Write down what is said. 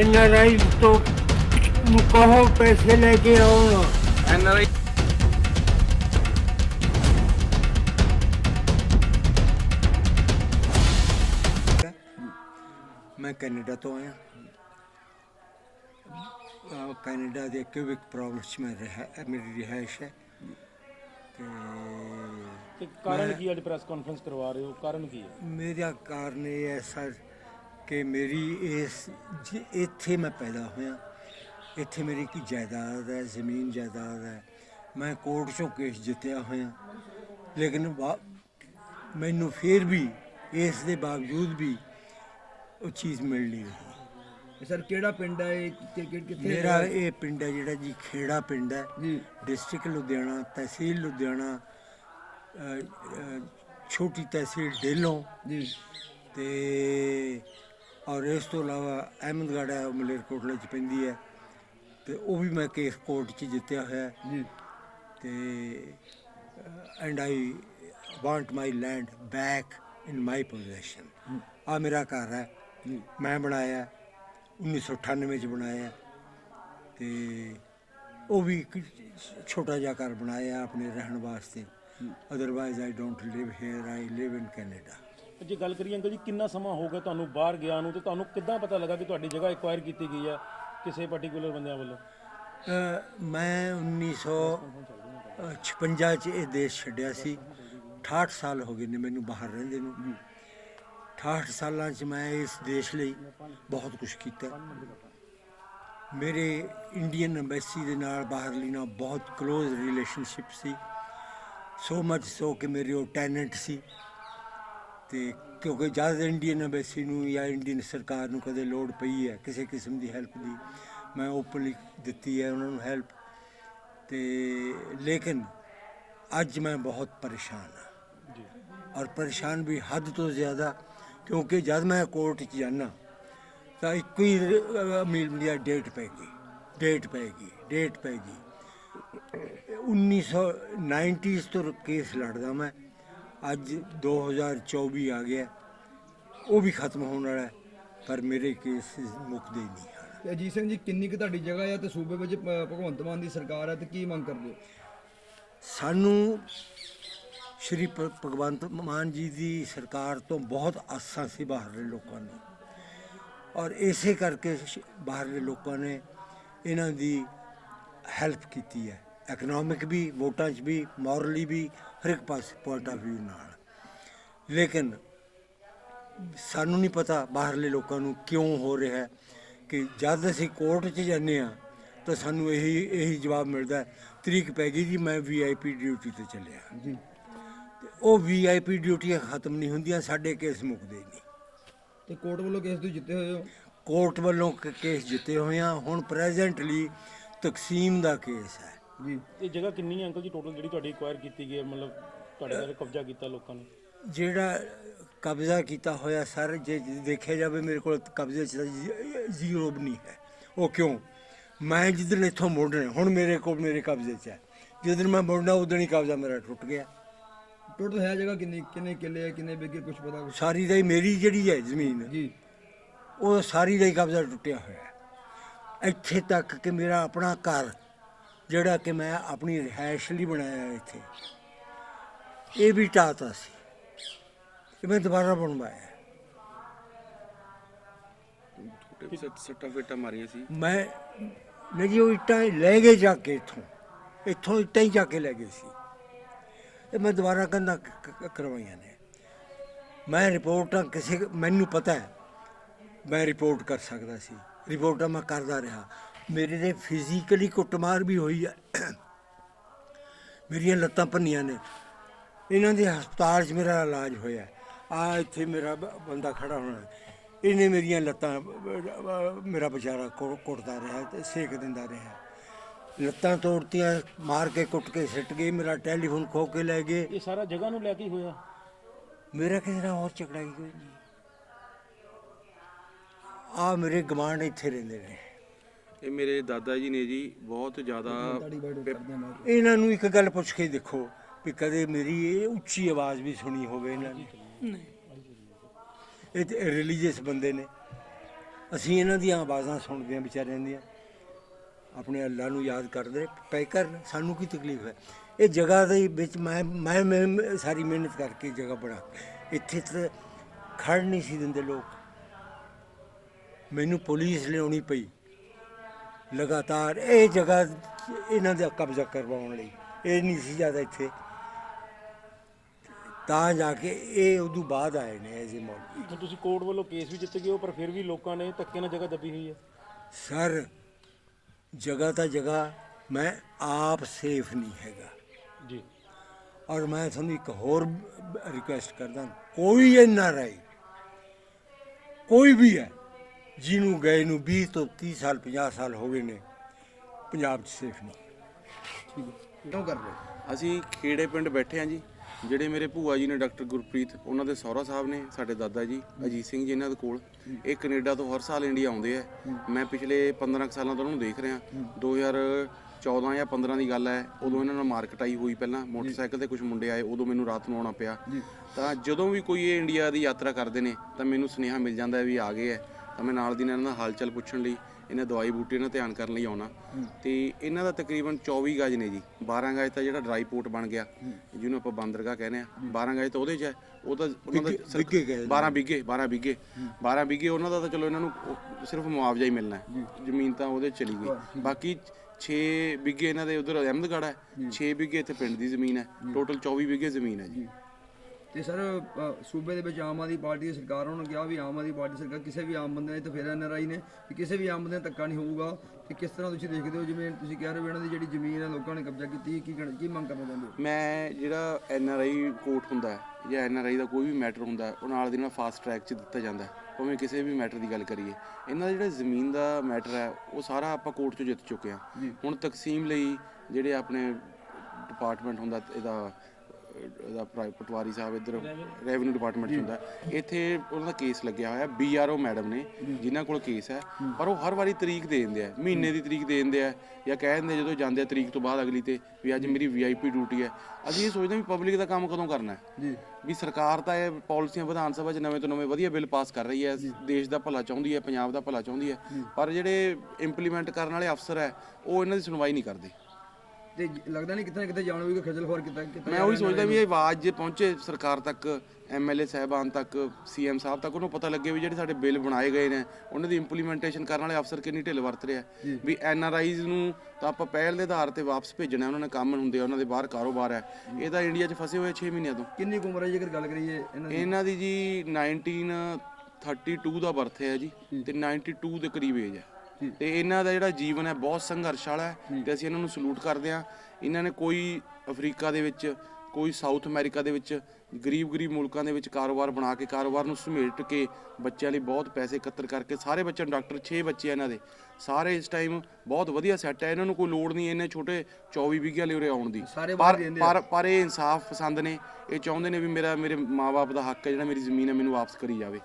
NRI ਤੋਂ ਨੂੰ ਕਹੋ ਪੈਸੇ ਲੈ ਕੇ ਆਉਣ। ਐਨਆਰਆਈ ਮੈਂ ਕੈਨੇਡਾ ਤੋਂ ਆਇਆ। ਕੈਨੇਡਾ ਦੇ ਕਿਊਬਿਕ ਪ੍ਰੋਵਿੰਸ ਮੈਂ ਰਿਹਾ ਮੇਰੀ ਰਿਹਾਇਸ਼ ਹੈ। ਤੇ ਤੇ ਕਾਰਨ ਕੀ ਅੱਜ ਪ੍ਰੈਸ ਕਾਨਫਰੰਸ ਕਰਵਾ ਰਹੇ ਹੋ? ਕਾਰਨ ਕੀ ਹੈ? ਮੇਰਾ ਕਾਰਨ ਇਹ ਹੈ ਸਰ ਕਿ ਮੇਰੀ ਇਸ ਇੱਥੇ ਮੈਂ ਪੈਦਾ ਹੋਇਆ। ਇੱਥੇ ਮੇਰੀ ਕੀ ਜਾਇਦਾਦ ਹੈ ਜ਼ਮੀਨ ਜਾਇਦਾਦ ਹੈ। ਮੈਂ ਕੋਰਟ 'ਚੋਂ ਕੇਸ ਜਿੱਤਿਆ ਹੋਇਆ। ਲੇਕਿਨ ਮੈਨੂੰ ਫਿਰ ਵੀ ਇਸ ਦੇ ਬਾਵਜੂਦ ਵੀ ਉਹ ਚੀਜ਼ ਮਿਲ ਨਹੀਂ ਰਹੀ। ਸਰ ਕਿਹੜਾ ਪਿੰਡ ਹੈ? ਇਹ ਕਿੱਥੇ ਮੇਰਾ ਇਹ ਪਿੰਡ ਹੈ ਜਿਹੜਾ ਜੀ ਖੇੜਾ ਪਿੰਡ ਹੈ। ਜੀ। ਡਿਸਟ੍ਰਿਕਟ ਲੁਧਿਆਣਾ ਤਹਿਸੀਲ ਲੁਧਿਆਣਾ ਛੋਟੀ ਤਹਿਸੀਲ ਢੇਲੋਂ ਜੀ। ਤੇ ਔਰ ਇਸ ਤੋਂ ਇਲਾਵਾ ਅਹਿਮਦਗੜ੍ਹ ਹੈ ਉਹ ਮਲੇਰਕੋਟਲਾ ਚ ਪੈਂਦੀ ਹੈ ਤੇ ਉਹ ਵੀ ਮੈਂ ਕੇਸ ਕੋਰਟ ਚ ਜਿੱਤਿਆ ਹੋਇਆ। ਜੀ। ਤੇ and I want my land back in my position ਆ ਮੇਰਾ ਘਰ ਹੈ। ਮੈਂ ਬਣਾਇਆ ਹੈ, 1998 ਚ ਬਣਾਇਆ ਤੇ ਉਹ ਵੀ ਇੱਕ ਛੋਟਾ ਜਿਹਾ ਘਰ ਬਣਾਇਆ ਆਪਣੇ ਰਹਿਣ ਵਾਸਤੇ। Otherwise I don't live here I live in Canada ਤੇ ਜੇ ਗੱਲ ਕਰੀਏ ਅੰਕਲ ਜੀ ਕਿੰਨਾ ਸਮਾਂ ਹੋ ਗਿਆ ਤੁਹਾਨੂੰ ਬਾਹਰ ਗਿਆ ਨੂੰ ਤੇ ਤੁਹਾਨੂੰ ਕਿੱਦਾਂ ਪਤਾ ਲੱਗਾ ਕਿ ਤੁਹਾਡੀ ਜਗ੍ਹਾ ਐਕਵਾਇਰ ਕੀਤੀ ਗਈ ਹੈ ਕਿਸੇ ਪਾਰਟਿਕੂਲਰ ਬੰਦਿਆਂ ਵੱਲੋਂ? ਅ, ਮੈਂ 1956 ਚ ਇਹ ਦੇਸ਼ ਛੱਡਿਆ ਸੀ। 68 ਸਾਲ ਹੋ ਗਏ ਨੇ ਮੈਨੂੰ ਬਾਹਰ ਰਹਿੰਦੇ ਨੂੰ। 68 ਸਾਲਾਂ ਚ ਮੈਂ ਇਸ ਦੇਸ਼ ਲਈ ਬਹੁਤ ਕੁਝ ਕੀਤਾ। ਮੇਰੇ ਇੰਡੀਅਨ ਐਮਬੈਸੀ ਦੇ ਨਾਲ ਬਾਹਰਲੀ ਨਾਲ ਬਹੁਤ ক্লোਜ਼ ਰਿਲੇਸ਼ਨਸ਼ਿਪ ਸੀ। ਸੋ ਮਚ ਸੋ ਕਿ ਮੇਰੇ ਉਹ ਟੈਨੈਂਟ ਸੀ। ਤੇ ਕਿਉਂਕਿ ਜਦ ਇੰਡੀਅਨ ਐਮਬੈਸੀ ਨੂੰ ਜਾਂ ਇੰਡੀਅਨ ਸਰਕਾਰ ਨੂੰ ਕਦੇ ਲੋੜ ਪਈ ਹੈ ਕਿਸੇ ਕਿਸਮ ਦੀ ਹੈਲਪ ਦੀ ਮੈਂ ਓਪਨਲੀ ਦਿੱਤੀ ਹੈ ਉਹਨਾਂ ਨੂੰ ਹੈਲਪ। ਤੇ ਲੇਕਿਨ ਅੱਜ ਮੈਂ ਬਹੁਤ ਪਰੇਸ਼ਾਨ ਹਾਂ। ਜੀ। ਔਰ ਪਰੇਸ਼ਾਨ ਵੀ ਹੱਦ ਤੋਂ ਜ਼ਿਆਦਾ ਕਿਉਂਕਿ ਜਦ ਮੈਂ ਕੋਰਟ 'ਚ ਜਾਣਾ ਤਾਂ ਇੱਕੋ ਹੀ ਮਿਲ ਮਿਲਿਆ ਡੇਟ ਪੈ ਗਈ ਡੇਟ ਪੈ ਗਈ ਡੇਟ ਪੈ ਗਈ। 1990s ਤੋਂ ਕੇਸ ਲੜਦਾ ਮੈਂ। ਅੱਜ 2024 ਆ ਗਿਆ। ਉਹ ਵੀ ਖਤਮ ਹੋਣ ਵਾਲਾ ਪਰ ਮੇਰੇ ਕੇਸ ਮੁੱਕਦੇ ਨਹੀਂ ਹਨ। ਅਜੀਤ ਸਿੰਘ ਜੀ ਕਿੰਨੀ ਕੁ ਤੁਹਾਡੀ ਜਗ੍ਹਾ ਹੈ ਤੇ ਸੂਬੇ ਵਿੱਚ ਭਗਵੰਤ ਮਾਨ ਦੀ ਸਰਕਾਰ ਹੈ ਤੇ ਕੀ ਮੰਗ ਕਰਦੇ ਹੋ? ਸਾਨੂੰ ਸ਼੍ਰੀ ਭਗਵੰਤ ਮਾਨ ਜੀ ਦੀ ਸਰਕਾਰ ਤੋਂ ਬਹੁਤ ਆਸਾਂ ਸੀ ਬਾਹਰਲੇ ਲੋਕਾਂ ਨੂੰ। ਔਰ ਇਸੇ ਕਰਕੇ ਬਾਹਰਲੇ ਲੋਕਾਂ ਨੇ ਇਹਨਾਂ ਦੀ ਹੈਲਪ ਕੀਤੀ ਹੈ। ਇਕਨੋਮਿਕ ਵੀ ਵੋਟਾਂ 'ਚ ਵੀ ਮੋਰਲੀ ਵੀ ਹਰ ਇੱਕ ਪਾਸੇ ਪੁਆਇੰਟ ਆਫ View ਨਾਲ। ਲੇਕਿਨ ਸਾਨੂੰ ਨਹੀਂ ਪਤਾ ਬਾਹਰਲੇ ਲੋਕਾਂ ਨੂੰ ਕਿਉਂ ਹੋ ਰਿਹਾ ਹੈ ਕਿ ਜਦ ਅਸੀਂ ਕੋਰਟ 'ਚ ਜਾਂਦੇ ਆ ਤਾਂ ਸਾਨੂੰ ਇਹੀ ਇਹੀ ਜਵਾਬ ਮਿਲਦਾ ਹੈ, ਤਰੀਕ ਪੈ ਗਈ ਜੀ ਮੈਂ ਵੀਆਈਪੀ ਡਿਊਟੀ ਤੇ ਚੱਲਿਆ। ਜੀ। ਤੇ ਉਹ ਵੀਆਈਪੀ ਡਿਊਟੀਆਂ ਖਤਮ ਨਹੀਂ ਹੁੰਦੀਆਂ ਸਾਡੇ ਕੇਸ ਮੁੱਕਦੇ ਨਹੀਂ। ਤੇ ਕੋਰਟ ਵੱਲੋਂ ਕੇਸ ਤੁਸੀਂ ਜਿੱਤੇ ਹੋਏ ਹੋ? ਕੋਰਟ ਵੱਲੋਂ ਕੇਸ ਜਿੱਤੇ ਹੋਏ ਆ ਹੁਣ ਪ੍ਰੈਜ਼ੈਂਟਲੀ ਤਕਸੀਮ ਦਾ ਕੇਸ ਹੈ। ਜੀ। ਇਹ ਜਗ੍ਹਾ ਕਿੰਨੀ ਹੈ ਅੰਕਲ ਜੀ ਟੋਟਲ ਜਿਹੜੀ ਤੁਹਾਡੀ ਐਕਵਾਇਰ ਕੀਤੀ ਗਈ ਹੈ? ਮਤਲਬ ਤੁਹਾਡੇ ਨਾਲ ਕਬਜ਼ਾ ਕੀਤਾ ਲੋਕਾਂ ਨੇ? ਜਿਹੜਾ ਕਬਜ਼ਾ ਕੀਤਾ ਹੋਇਆ ਸਰ ਜੇ ਦੇਖਿਆ ਜਾਵੇ ਮੇਰੇ ਕੋਲ ਕਬਜ਼ੇ 'ਚ ਤਾਂ ਜ਼ੀ- ਜ਼ੀਰੋ ਵੀ ਨਹੀਂ ਹੈ। ਉਹ ਕਿਉਂ? ਮੈਂ ਜਿੱਦਣ ਇੱਥੋਂ ਮੋੜਨਾ ਹੁਣ ਮੇਰੇ ਕੋਲ ਮੇਰੇ ਕਬਜ਼ੇ 'ਚ ਹੈ। ਜਿੱਦਣ ਮੈਂ ਮੋੜਨਾ ਉਦੋਂ ਹੀ ਕਬਜ਼ਾ ਮੇਰਾ ਟੁੱਟ ਗਿਆ। ਟੋਟਲ ਹੈ ਜਗ੍ਹਾ ਕਿੰਨੀ ਕਿੰਨੇ ਕਿੱਲੇ ਹੈ ਕਿੰਨੇ ਬਿੱਗੇ ਕੁਝ ਪਤਾ ਕੁਛ? ਸਾਰੀ ਦਾ ਹੀ ਮੇਰੀ ਜਿਹੜੀ ਹੈ ਜ਼ਮੀਨ। ਜੀ। ਉਹ ਸਾਰੀ ਦਾ ਹੀ ਕਬਜ਼ਾ ਟੁੱਟਿਆ ਹੋਇਆ ਹੈ। ਇੱਥੇ ਤੱਕ ਕਿ ਮੇਰਾ ਆਪਣਾ ਘਰ ਜਿਹੜਾ ਕਿ ਮੈਂ ਆਪਣੀ ਰਿਹਾਇਸ਼ ਲਈ ਬਣਾਇਆ ਇੱਥੇ। ਇਹ ਵੀ ਢਾਤਾ ਸੀ ਇਹ ਮੈਂ ਦੁਬਾਰਾ ਬਣਵਾਇਆ। ਹੈ। ਸੱਟ ਸੱਟਾਂ ਫੇਟਾਂ ਮਾਰੀਆਂ ਸੀ। ਮੈਂ ਨਹੀਂ ਜੀ ਉਹ ਇੱਟਾਂ ਲੈ ਗਏ ਜਾ ਕੇ ਇੱਥੋਂ। ਇੱਥੋਂ ਇੱਟਾਂ ਹੀ ਜਾ ਕੇ ਲੈ ਗਏ ਸੀ। ਇਹ ਮੈਂ ਦੁਬਾਰਾ ਕੰਧਾਂ ਕ- ਕ- ਕਰਵਾਈਆਂ ਨੇ। ਮੈਂ ਰਿਪੋਰਟਾਂ ਕਿਸੇ ਮੈਨੂੰ ਪਤਾ ਹੈ ਮੈਂ ਰਿਪੋਰਟ ਕਰ ਸਕਦਾ ਸੀ। ਰਿਪੋਰਟਾਂ ਮੈਂ ਕਰਦਾ ਰਿਹਾ। ਮੇਰੇ ਤੇ ਫਿਜ਼ੀਕਲੀ ਕੁੱਟਮਾਰ ਵੀ ਹੋਈ ਹੈ ਮੇਰੀਆਂ ਲੱਤਾਂ ਭੰਨੀਆਂ ਨੇ। ਇਹਨਾਂ ਦੇ ਹਸਪਤਾਲ 'ਚ ਮੇਰਾ ਇਲਾਜ ਹੋਇਆ। ਆ ਇੱਥੇ ਮੇਰਾ ਬੰਦਾ ਖੜਾ ਹੋਣਾ। ਇਹਨੇ ਮੇਰੀਆਂ ਲੱਤਾਂ ਮੇਰਾ ਵਿਚਾਰਾ ਕੁੱਟਦਾ ਰਿਹਾ ਤੇ ਸੇਕ ਦਿੰਦਾ ਰਿਹਾ। ਲੱਤਾਂ ਤੋੜਤੀਆਂ ਮਾਰ ਕੇ ਕੁੱਟ ਕੇ ਸਿੱਟ ਗਏ ਮੇਰਾ ਟੈਲੀਫੋਨ ਖੋ ਕੇ ਲੈ ਗਏ। ਇਹ ਸਾਰਾ ਜਗ੍ਹਾ ਨੂੰ ਲੈ ਕੇ ਹੋਇਆ? ਮੇਰਾ ਕਿਸੇ ਨਾਲ ਹੋਰ ਝਗੜਾ ਹੀ ਕੋਈ ਨਹੀਂ। ਆ ਮੇਰੇ ਗਵਾਂਢ ਇੱਥੇ ਰਹਿੰਦੇ ਨੇ। ਇਹ ਮੇਰੇ ਦਾਦਾ ਜੀ ਨੇ ਜੀ ਬਹੁਤ ਜ਼ਿਆਦਾ ਇਹਨਾਂ ਨੂੰ ਇੱਕ ਗੱਲ ਪੁੱਛ ਕੇ ਦੇਖੋ ਵੀ ਕਦੇ ਮੇਰੀ ਇਹ ਉੱਚੀ ਆਵਾਜ਼ ਵੀ ਸੁਣੀ ਹੋਵੇ ਇਹਨਾਂ ਨੇ ਇਹ ਰਿਲੀਜੀਅਸ ਬੰਦੇ ਨੇ। ਅਸੀਂ ਇਹਨਾਂ ਦੀਆਂ ਆਵਾਜ਼ਾਂ ਸੁਣਦੇ ਹਾਂ ਵਿਚਾਰਿਆਂ ਦੀਆਂ। ਆਪਣੇ ਅੱਲਾ ਨੂੰ ਯਾਦ ਕਰਦੇ ਪੈ ਕਰਨ ਸਾਨੂੰ ਕੀ ਤਕਲੀਫ ਹੈ? ਇਹ ਜਗ੍ਹਾ ਦੇ ਵਿੱਚ ਮੈਂ ਮੈਂ ਮੈਂ ਸਾਰੀ ਮਿਹਨਤ ਕਰਕੇ ਜਗ੍ਹਾ ਬਣਾ ਇੱਥੇ ਤੇ ਖੜ ਨਹੀਂ ਸੀ ਦਿੰਦੇ ਲੋਕ। ਮੈਨੂੰ ਪੁਲਿਸ ਲਿਆਉਣੀ ਪਈ। ਲਗਾਤਾਰ ਇਹ ਜਗ੍ਹਾ ਇਹਨਾਂ ਦਾ ਕਬਜ਼ਾ ਕਰਵਾਉਣ ਲਈ। ਇਹ ਨਹੀਂ ਸੀ ਜ਼ਿਆਦਾ ਇੱਥੇ। ਤਾਂ ਜਾ ਕੇ ਇਹ ਉਦੋਂ ਬਾਅਦ ਆਏ ਨੇ ਐਜ਼ ਮੌਲ ਹੁਣ ਤੁਸੀਂ ਕੋਰਟ ਵੱਲੋਂ ਕੇਸ ਵੀ ਜਿੱਤ ਗਏ ਹੋ ਪਰ ਫਿਰ ਵੀ ਲੋਕਾਂ ਨੇ ਧੱਕੇ ਨਾਲ ਜਗ੍ਹਾ ਦੱਬੀ ਹੋਈ ਹੈ। ਸਰ ਜਗ੍ਹਾ ਤਾਂ ਜਗ੍ਹਾ ਮੈਂ ਆਪ ਸੇਫ ਨਹੀਂ ਹੈਗਾ। ਜੀ। ਔਰ ਮੈਂ ਤੁਹਾਨੂੰ ਇੱਕ ਹੋਰ ਰਿਕੁਐਸਟ ਕਰਦਾ ਕੋਈ ਇੰਨਾ ਰਾਈ ਕੋਈ ਵੀ ਹੈ ਜਿਹਨੂੰ ਗਏ ਨੂੰ 20 ਤੋਂ 30 ਸਾਲ 50 ਸਾਲ ਹੋ ਗਏ ਨੇ ਪੰਜਾਬ 'ਚ ਸੇਫ ਨਹੀਂ। ਕਿਉਂ ਕਰ ਰਹੇ ਅਸੀਂ ਖੇੜੇ ਪਿੰਡ ਬੈਠੇ ਹਾਂ ਜੀ ਜਿਹੜੇ ਮੇਰੇ ਭੂਆ ਜੀ ਨੇ ਡਾਕਟਰ ਗੁਰਪ੍ਰੀਤ ਉਹਨਾਂ ਦੇ ਸਹੁਰਾ ਸਾਹਿਬ ਨੇ ਸਾਡੇ ਦਾਦਾ ਜੀ ਅਜੀਤ ਸਿੰਘ ਜੀ ਇਹਨਾਂ ਦੇ ਕੋਲ। ਇਹ ਕੈਨੇਡਾ ਤੋਂ ਹਰ ਸਾਲ ਇੰਡੀਆ ਆਉਂਦੇ ਆ। ਮੈਂ ਪਿਛਲੇ 15 ਕੁ ਸਾਲਾਂ ਤੋਂ ਉਹਨਾਂ ਨੂੰ ਦੇਖ ਰਿਹਾ। 2014 ਜਾਂ 15 ਦੀ ਗੱਲ ਹੈ ਉਦੋਂ ਇਹਨਾਂ ਨਾਲ ਮਾਰਕਟ ਆਈ ਹੋਈ ਪਹਿਲਾਂ। ਮੋਟਰਸਾਈਕਲ ਤੇ ਕੁਝ ਮੁੰਡੇ ਆਏ ਉਦੋਂ ਮੈਨੂੰ ਰਾਤ ਨੂੰ ਆਉਣਾ ਪਿਆ। ਤਾਂ ਜਦੋਂ ਵੀ ਕੋਈ ਇਹ ਇੰਡੀਆ ਦੀ ਯਾਤਰਾ ਕਰਦੇ ਨੇ ਤਾਂ ਮੈਨੂੰ ਸੁਨੇਹਾ ਮਿਲ ਜਾਂਦਾ ਹੈ ਵੀ ਆ ਗਏ ਹੈ। ਤਾਂ ਮੈਂ ਨਾਲ ਦੀ ਨਾਲ ਇਹਨਾਂ ਦਾ ਹਾਲਚਲ ਪੁੱਛਣ ਲਈ ਇਹਨਾਂ ਦਵਾਈ ਬੂਟੀ ਨਾਲ ਧਿਆਨ ਕਰਨ ਲਈ ਆਉਣਾ। ਤੇ ਇਹਨਾਂ ਦਾ ਤਕਰੀਬਨ 24 ਗਜ ਨੇ ਜੀ। 12 ਗਜ ਤਾਂ ਜਿਹੜਾ ਡਰਾਈ ਪੋਰਟ ਬਣ ਗਿਆ ਜਿਹਨੂੰ ਆਪਾਂ ਬੰਦਰਗਾਹ ਕਹਿੰਦੇ ਆ 12 ਗਜ ਤਾਂ ਉਹਦੇ 'ਚ ਹੈ। ਉਹ ਤਾਂ ਉਹਨਾਂ ਦਾ ਬਿੱਗੇ- ਗਏ 12 ਬਿੱਗੇ 12 ਬਿੱਗੇ। 12 ਬਿੱਗੇ ਉਹਨਾਂ ਦਾ ਤਾਂ ਚਲੋ ਇਹਨਾਂ ਨੂੰ ਸਿਰਫ ਮੁਆਵਜ਼ਾ ਹੀ ਮਿਲਣਾ ਹੈ। ਜ਼ਮੀਨ ਤਾਂ ਉਹਦੇ ਚਲੀ ਗਈ। ਬਾਕੀ 6 ਬਿੱਗੇ ਇਹਨਾਂ ਦੇ ਉਧਰ ਅਹਿਮਦਗੜ੍ਹ ਹੈ। 6 ਬਿੱਗੇ ਇੱਥੇ ਪਿੰਡ ਦੀ ਜ਼ਮੀਨ ਹੈ। ਟੋਟਲ 24 ਬਿੱਗੇ ਜ਼ਮੀਨ ਹੈ ਜੀ। ਤੇ ਸਰ ਸੂਬੇ ਦੇ ਵਿੱਚ ਆਮ ਆਦਮੀ ਪਾਰਟੀ ਦੀ ਸਰਕਾਰ ਉਹਨਾਂ ਨੇ ਕਿਹਾ ਵੀ ਆਮ ਆਦਮੀ ਪਾਰਟੀ ਸਰਕਾਰ ਕਿਸੇ ਵੀ ਆਮ ਬੰਦੇ ਨੇ ਤੇ ਫਿਰ ਐਨਆਰਆਈ ਨੇ ਕਿ ਕਿਸੇ ਵੀ ਆਮ ਬੰਦੇ ਦਾ ਧੱਕਾ ਨਹੀਂ ਹੋਊਗਾ। ਤੇ ਕਿਸ ਤਰ੍ਹਾਂ ਤੁਸੀਂ ਦੇਖਦੇ ਹੋ ਜਿਵੇਂ ਤੁਸੀਂ ਕਹਿ ਰਹੇ ਹੋ ਵੀ ਇਹਨਾਂ ਦੀ ਜਿਹੜੀ ਜ਼ਮੀਨ ਹੈ ਲੋਕਾਂ ਨੇ ਕਬਜ਼ਾ ਕੀਤੀ ਕੀ ਕੀ ਮੰਗ ਕਰਨਾ ਚਾਹੁੰਦੇ ਹੋ? ਮੈਂ ਜਿਹੜਾ ਐਨ ਆਰ ਆਈ ਕੋਰਟ ਹੁੰਦਾ ਹੈ ਜਾਂ ਐਨ ਆਰ ਆਈ ਦਾ ਕੋਈ ਵੀ ਮੈਟਰ ਹੁੰਦਾ ਹੈ ਉਹ ਨਾਲ ਦੀ ਨਾਲ ਫਾਸਟ ਟਰੈਕ 'ਚ ਦਿੱਤਾ ਜਾਂਦਾ ਹੈ। ਭਾਵੇਂ ਕਿਸੇ ਵੀ ਮੈਟਰ ਦੀ ਗੱਲ ਕਰੀਏ। ਇਹਨਾਂ ਦਾ ਜਿਹੜਾ ਜ਼ਮੀਨ ਦਾ ਮੈਟਰ ਹੈ ਉਹ ਸਾਰਾ ਆਪਾਂ ਕੋਰਟ 'ਚੋਂ ਜਿੱਤ ਚੁੱਕੇ ਹਾਂ। ਹੁਣ ਤਕਸੀਮ ਲਈ ਜਿਹੜੇ ਆਪਣੇ ਡਿਪਾਰਟਮੈਂਟ ਹੁੰਦਾ ਇਹਦਾ ਪ੍ਰਾਈ- ਪਟਵਾਰੀ ਸਾਹਿਬ ਇੱਧਰ ਰੈਵਨਿਊ ਡਿਪਾਰਟਮੈਂਟ 'ਚ ਹੁੰਦਾ। ਇੱਥੇ ਉਹਨਾਂ ਦਾ ਕੇਸ ਲੱਗਿਆ ਹੋਇਆ ਬੀਆਰਓ ਮੈਡਮ ਨੇ ਜਿਨ੍ਹਾਂ ਕੋਲ ਕੇਸ ਹੈ। ਪਰ ਉਹ ਹਰ ਵਾਰੀ ਤਰੀਕ ਦੇ ਦਿੰਦੇ ਆ ਮਹੀਨੇ ਦੀ ਤਰੀਕ ਦੇ ਦਿੰਦੇ ਆ ਜਾਂ ਕਹਿ ਦਿੰਦੇ ਜਦੋਂ ਜਾਂਦੇ ਆ ਤਰੀਕ ਤੋਂ ਬਾਅਦ ਅਗਲੀ ਤੇ ਵੀ ਅੱਜ ਮੇਰੀ ਵੀਆਈਪੀ ਡਿਊਟੀ ਹੈ। ਅਸੀਂ ਇਹ ਸੋਚਦੇ ਵੀ ਪਬਲਿਕ ਦਾ ਕੰਮ ਕਦੋਂ ਕਰਨਾ ਹੈ। ਜੀ। ਵੀ ਸਰਕਾਰ ਤਾਂ ਇਹ ਪਾਲਿਸੀਆਂ ਵਿਧਾਨ ਸਭਾ 'ਚ ਨਵੇਂ ਤੋਂ ਨਵੇਂ ਵਧੀਆ ਬਿੱਲ ਪਾਸ ਕਰ ਰਹੀ ਹੈ ਦੇਸ਼ ਦਾ ਭਲਾ ਚਾਹੁੰਦੀ ਹੈ ਪੰਜਾਬ ਦਾ ਭਲਾ ਚਾਹੁੰਦੀ ਹੈ। ਪਰ ਜਿਹੜੇ ਇੰਪਲੀਮੈਂਟ ਕਰਨ ਵਾਲੇ ਅਫਸਰ ਹੈ ਉਹ ਇਹਨਾਂ ਦੀ ਸੁਣਵਾਈ ਨਹੀਂ ਕਰਦੇ। ਤੇ ਲੱਗਦਾ ਨਹੀਂ ਕਿਤੇ ਨਾ ਕਿਤੇ ਜਾਣ ਵੀ ਖਜਲ ਖੋਰ ਕੀਤਾ ਕੀਤਾ ਮੈਂ ਉਹੀ ਸੋਚਦਾ ਵੀ ਇਹ ਆਵਾਜ਼ ਜੇ ਪਹੁੰਚੇ ਸਰਕਾਰ ਤੱਕ ਐਮਐਲਏ ਸਾਹਿਬਾਨ ਤੱਕ ਸੀਐਮ ਸਾਹਿਬ ਤੱਕ ਉਹਨੂੰ ਪਤਾ ਲੱਗੇ ਵੀ ਜਿਹੜੇ ਸਾਡੇ ਬਿੱਲ ਬਣਾਏ ਗਏ ਨੇ ਉਹਨਾਂ ਦੀ ਇੰਪਲੀਮੈਂਟੇਸ਼ਨ ਕਰਨ ਵਾਲੇ ਅਫਸਰ ਕਿੰਨੀ ਢਿੱਲ ਵਰਤ ਰਿਹਾ ਵੀ ਐਨਆਰਆਈਜ਼ ਨੂੰ ਤਾਂ ਆਪਾਂ ਪਹਿਲ ਦੇ ਆਧਾਰ ਤੇ ਵਾਪਸ ਭੇਜਣਾ ਉਹਨਾਂ ਨੇ ਕੰਮ ਹੁੰਦੇ ਆ ਉਹਨਾਂ ਦੇ ਬਾਹਰ ਕਾਰੋਬਾਰ ਹੈ। ਇਹ ਤਾਂ ਇੰਡੀਆ 'ਚ ਫਸੇ ਹੋਏ 6 ਮਹੀਨਿਆਂ ਤੋਂ। ਕਿੰਨੀ ਕੁ ਉਮਰ ਹੈ ਜੇਕਰ ਗੱਲ ਕਰੀਏ ਇਹਨਾਂ ਦੀ? ਇਹਨਾਂ ਦੀ ਜੀ 1932 ਦਾ ਬਰਥ ਹੈ ਜੀ ਤੇ 92 ਦੇ ਕਰੀਬ ਏਜ ਹੈ। ਤੇ ਇਹਨਾਂ ਦਾ ਜਿਹੜਾ ਜੀਵਨ ਹੈ ਬਹੁਤ ਸੰਘਰਸ਼ ਵਾਲਾ ਹੈ ਤੇ ਅਸੀਂ ਇਹਨਾਂ ਨੂੰ ਸਲੂਟ ਕਰਦੇ ਹਾਂ। ਇਹਨਾਂ ਨੇ ਕੋਈ ਅਫਰੀਕਾ ਦੇ ਵਿੱਚ ਕੋਈ ਸਾਊਥ ਅਮਰੀਕਾ ਦੇ ਵਿੱਚ ਗਰੀਬ ਗਰੀਬ ਮੁਲਕਾਂ ਦੇ ਵਿੱਚ ਕਾਰੋਬਾਰ ਬਣਾ ਕੇ ਕਾਰੋਬਾਰ ਨੂੰ ਸਮੇਟ ਕੇ ਬੱਚਿਆਂ ਲਈ ਬਹੁਤ ਪੈਸੇ ਇਕੱਤਰ ਕਰਕੇ ਸਾਰੇ ਬੱਚਿਆਂ ਡਾਕਟਰ 6 ਬੱਚੇ ਆ ਇਹਨਾਂ ਦੇ। ਸਾਰੇ ਇਸ ਟਾਈਮ ਬਹੁਤ ਵਧੀਆ ਸੈੱਟ ਹੈ। ਇਹਨਾਂ ਨੂੰ ਕੋਈ ਲੋੜ ਨਹੀਂ ਇਹਨੇ ਛੋਟੇ 24 ਵਿਗੇ ਲਈ ਉਰੇ ਆਉਣ ਦੀ। ਪਰ ਪਰ ਪਰ ਇਹ ਇਨਸਾਫ ਪਸੰਦ ਨੇ। ਇਹ ਚਾਹੁੰਦੇ ਨੇ ਵੀ ਮੇਰਾ ਮੇਰੇ ਮਾਪੇ ਦਾ ਹੱਕ ਹੈ ਜਿਹੜਾ ਮੇਰੀ ਜ਼ਮੀਨ ਹੈ ਮੈਨੂੰ ਵਾਪਸ ਕਰੀ ਜਾਵੇ।